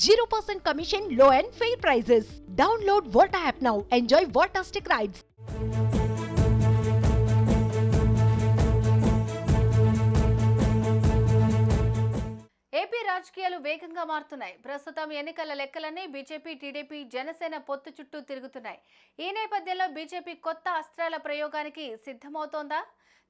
0% commission, low and fair prices. Download Volta app now. Enjoy Voltastic rides. రాజకీయాలు వేగంగా మారుతున్నాయి. ప్రస్తుతం ఎన్నికల లెక్కలన్నీ బీజేపీ టీడీపీ జనసేన పొత్తు చుట్టూ తిరుగుతున్నాయి. ఈ నేపథ్యంలో బీజేపీ కొత్త అస్త్రాల ప్రయోగానికి సిద్ధమవుతోందా?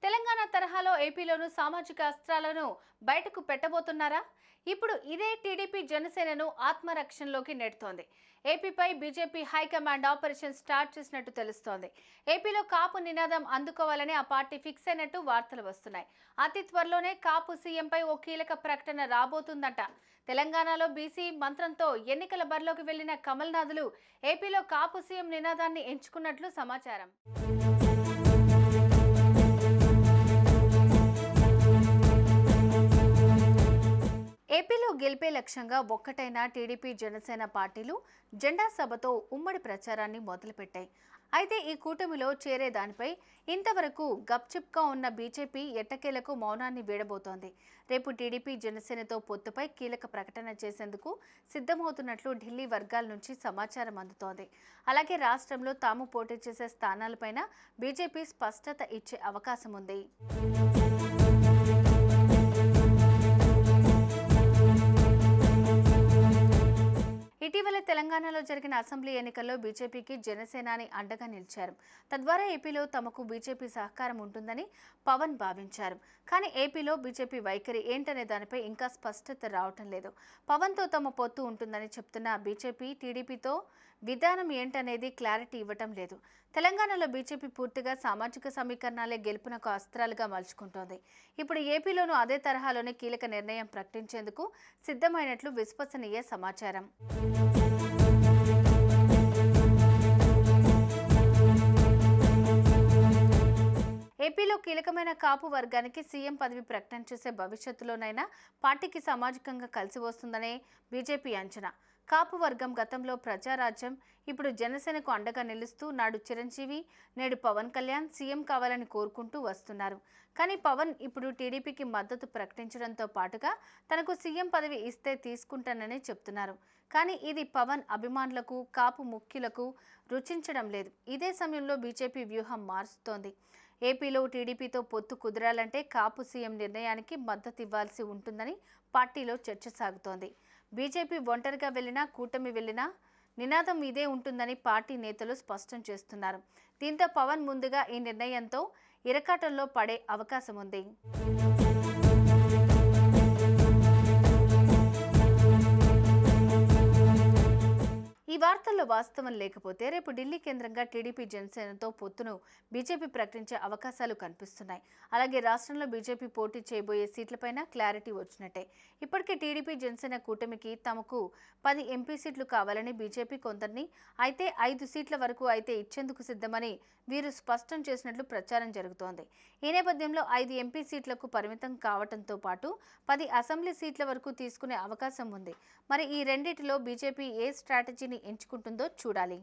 తెలంగాణ తరహాలో ఏపీలోనూ సామాజిక అస్త్రాలను బయటకు పెట్టబోతున్నారా? ఇప్పుడు ఇదే టీడీపీ జనసేనను ఆత్మరక్షణలోకి నెడుతోంది. ఏపీపై BJP high command operation start చేసినట్టు తెలుస్తోంది. ఏపీలో కాపు నినాదం అందుకోవాలని ఆ పార్టీ ఫిక్స్ అయినట్టు వార్తలు వస్తున్నాయి. అతి త్వరలోనే కాపు సీఎంపై ఓ కీలక ప్రకటన రాబోతుందంట తెలంగాణలో బీసీ మంత్రంతో ఎన్నికల బరిలోకి వెళ్ళిన కమల్నాథులు ఏపీలో కాపు సీఎం నినాదాన్ని ఎంచుకున్నట్లు సమాచారం. ఏపీలో గెలిపే లక్ష్యంగా ఒక్కటైన టీడీపీ జనసేన పార్టీలు జెండా సభతో ఉమ్మడి ప్రచారాన్ని మొదలుపెట్టాయి. అయితే ఈ కూటమిలో చేరే దానిపై ఇంతవరకు గప్చిప్గా ఉన్న బీజేపీ ఎట్టకేలకు మౌనాన్ని వీడబోతోంది. రేపు టీడీపీ జనసేనతో పొత్తుపై కీలక ప్రకటన చేసేందుకు సిద్ధమవుతున్నట్లు ఢిల్లీ వర్గాల నుంచి సమాచారం అందుతోంది. అలాగే రాష్ట్రంలో తాము పోటీ చేసే స్థానాలపైన బీజేపీ స్పష్టత ఇచ్చే అవకాశం ఉంది ఇటీవల తెలంగాణలో జరిగిన అసెంబ్లీ ఎన్నికల్లో బీజేపీకి జనసేనాని అండగా నిలిచారు. తద్వారా ఏపీలో తమకు బీజేపీ సహకారం ఉంటుందని పవన్ భావించారు. కానీ ఏపీలో బీజేపీ వైఖరి ఏంటనే దానిపై ఇంకా స్పష్టత రావటం లేదు. పవన్తో తమ పొత్తు ఉంటుందని చెప్తున్న బీజేపీ టీడీపీతో విధానం ఏంటనేది క్లారిటీ ఇవ్వటం లేదు. తెలంగాణలో బీజేపీ పూర్తిగా సామాజిక సమీకరణాలే గెలుపునకు అస్త్రాలుగా మలుచుకుంటోంది. ఇప్పుడు ఏపీలోనూ అదే తరహాలోనే కీలక నిర్ణయం ప్రకటించేందుకు సిద్ధమైనట్లు విశ్వసనీయ సమాచారం. ఏపీలో కీలకమైన కాపు వర్గానికి సీఎం పదవి ప్రకటన చేసే భవిష్యత్తులోనైనా పార్టీకి సామాజికంగా కలిసి వస్తుందనే బీజేపీ అంచనా. కాపు వర్గం గతంలో ప్రజారాజ్యం ఇప్పుడు జనసేనకు అండగా నిలుస్తూ నాడు చిరంజీవి నేడు పవన్ కళ్యాణ్ సీఎం కావాలని కోరుకుంటూ వస్తున్నారు. కానీ పవన్ ఇప్పుడు టీడీపీకి మద్దతు ప్రకటించడంతో పాటుగా తనకు సీఎం పదవి ఇస్తే తీసుకుంటానని చెప్తున్నారు. కానీ ఇది పవన్ అభిమానులకు కాపు ముఖ్యులకు రుచించడం లేదు. ఇదే సమయంలో బీజేపీ వ్యూహం మారుస్తోంది. ఏపీలో టీడీపీతో పొత్తు కుదరాలంటే కాపు సీఎం నిర్ణయానికి మద్దతు ఇవ్వాల్సి ఉంటుందని పార్టీలో చర్చ సాగుతోంది. బీజేపీ ఒంటరిగా వెళ్ళినా కూటమి వెళ్ళినా నినాదం ఇదే ఉంటుందని పార్టీ నేతలు స్పష్టం చేస్తున్నారు. దీంతో పవన్ ముందుగా ఈ నిర్ణయంతో ఇరకాటంలో పడే అవకాశం ఉంది ఈ వార్తల్లో వాస్తవం లేకపోతే రేపు ఢిల్లీ కేంద్రంగా టీడీపీ జనసేనతో పొత్తును బీజేపీ ప్రకటించే అవకాశాలు కనిపిస్తున్నాయి. అలాగే రాష్ట్రంలో బీజేపీ పోటీ చేయబోయే సీట్లపైన క్లారిటీ వచ్చినట్టే. ఇప్పటికే టీడీపీ జనసేన కూటమికి తమకు పది ఎంపీ సీట్లు కావాలని బీజేపీ కొందరిని అయితే ఐదు సీట్ల వరకు అయితే ఇచ్చేందుకు సిద్ధమని వీరు స్పష్టం చేసినట్లు ప్రచారం జరుగుతోంది. ఈ నేపథ్యంలో ఐదు ఎంపీ సీట్లకు పరిమితం కావడంతో పాటు పది అసెంబ్లీ సీట్ల వరకు తీసుకునే అవకాశం ఉంది. మరి ఈ రెండిటిలో బీజేపీ ఏ స్ట్రాటజీని ఎంచుకుంటుందో చూడాలి.